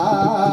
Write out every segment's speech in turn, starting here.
Ah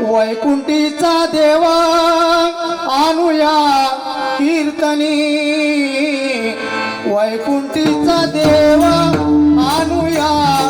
वैकुंठीचा देवा आणूया कीर्तनी. वैकुंठीचा देवा आणूया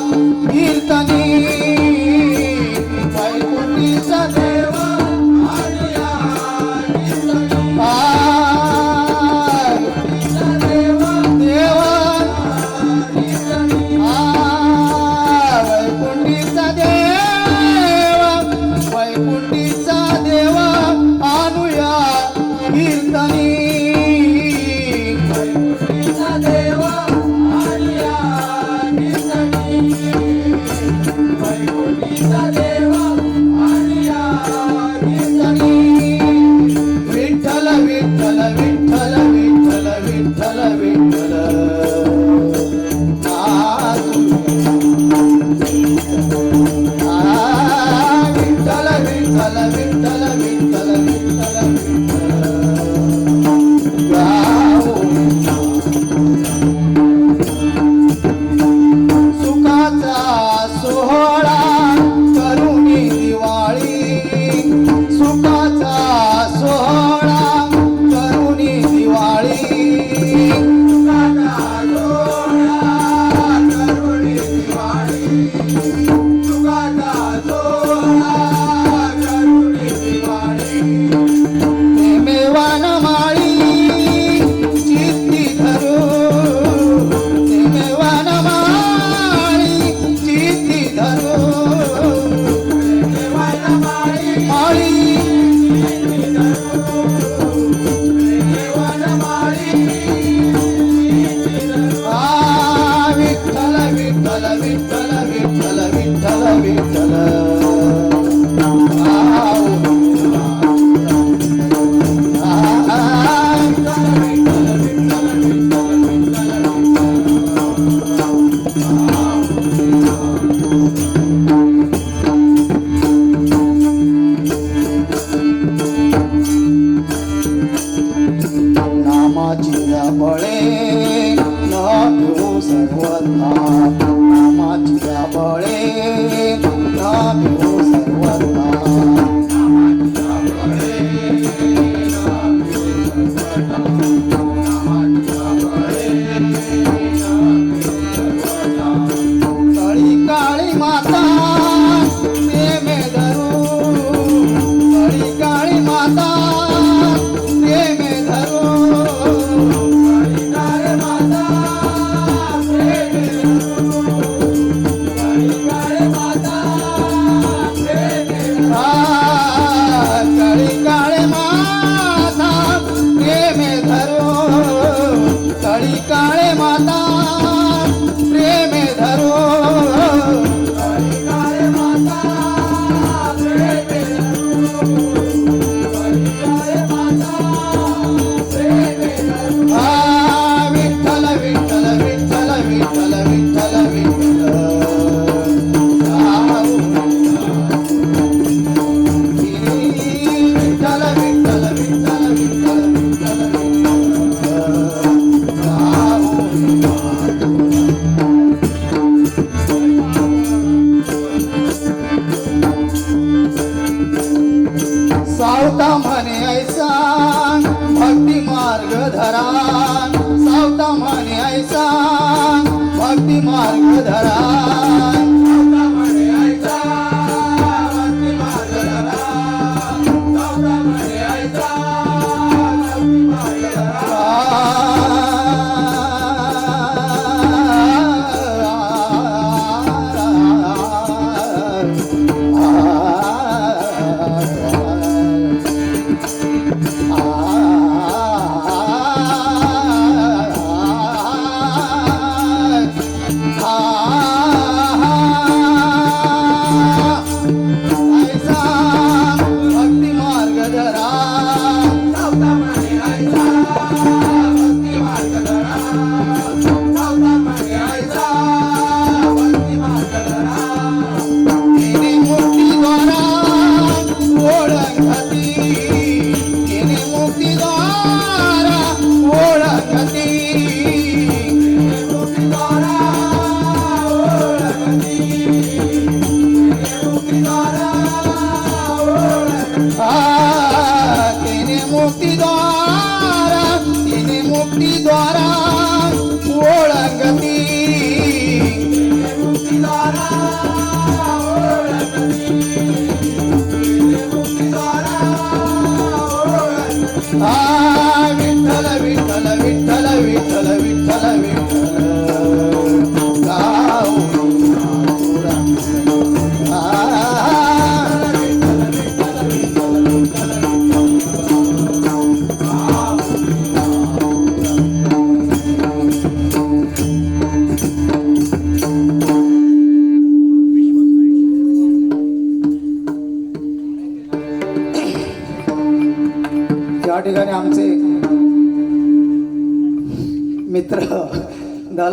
ধারা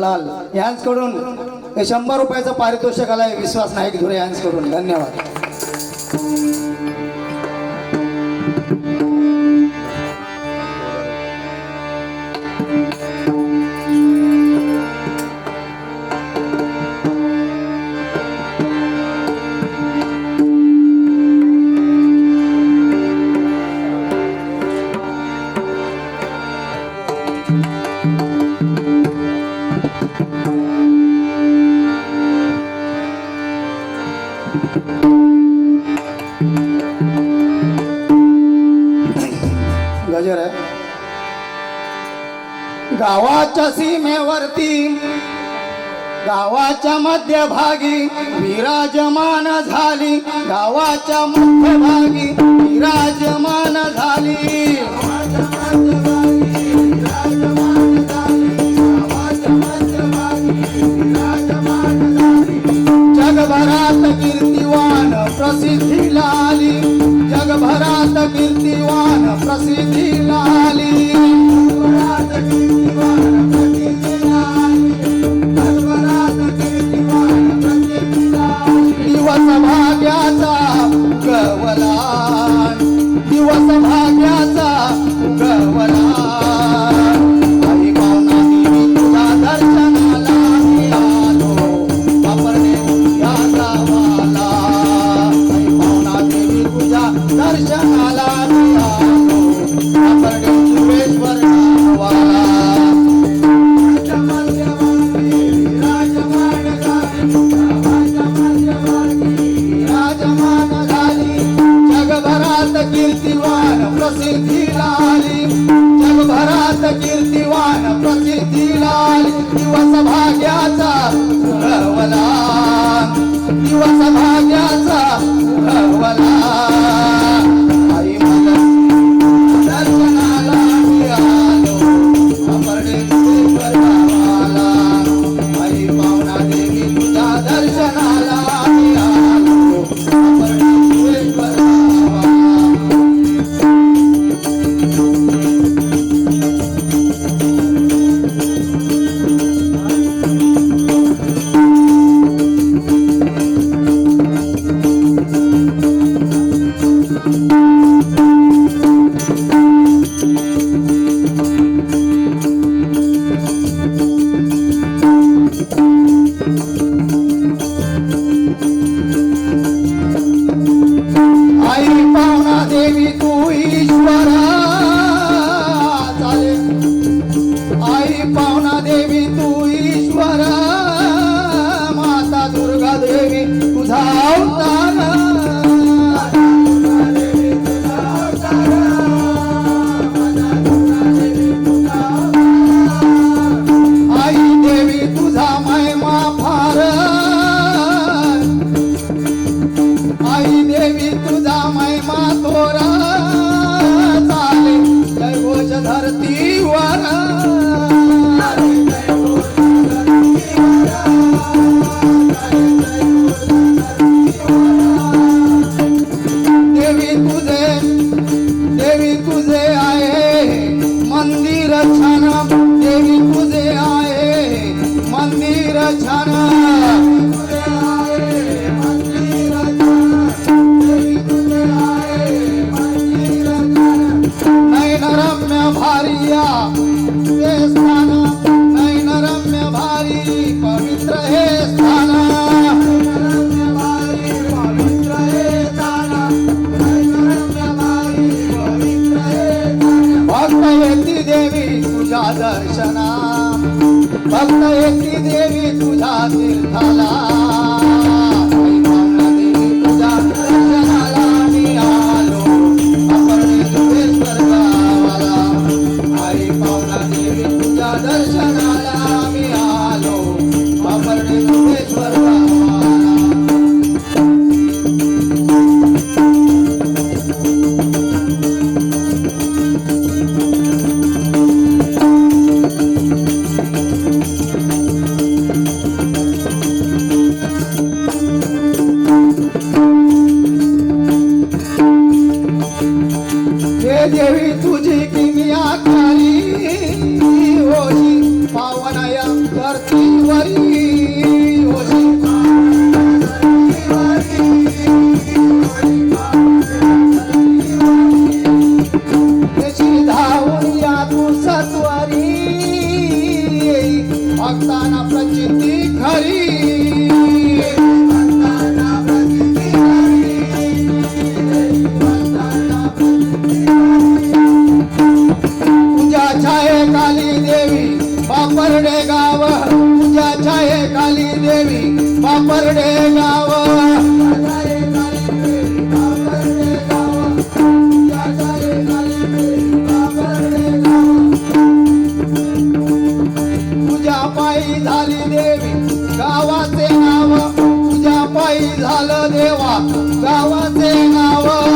दलाल यांच्याकडून शंभर रुपयाचं पारितोषिक आलाय. विश्वास नाईक धुरे यांच्याकडून धन्यवाद. गजर आहे. गावाच्या सीमेवरती गावाच्या मध्यभागी विराजमान झाली. गावाच्या मध्यभागी विराजमान झाली. प्रसिद्धी लाली. जगभरात कीर्तिवान प्रसिद्धी दिवस भाग्याचा देवी तुझी किमिया खाली होशी पावनया करती वरी होशी त्याची धावून या तू सत्वरी भक्ताना प्रचिती खरी. झालं देवा गावाचे नाव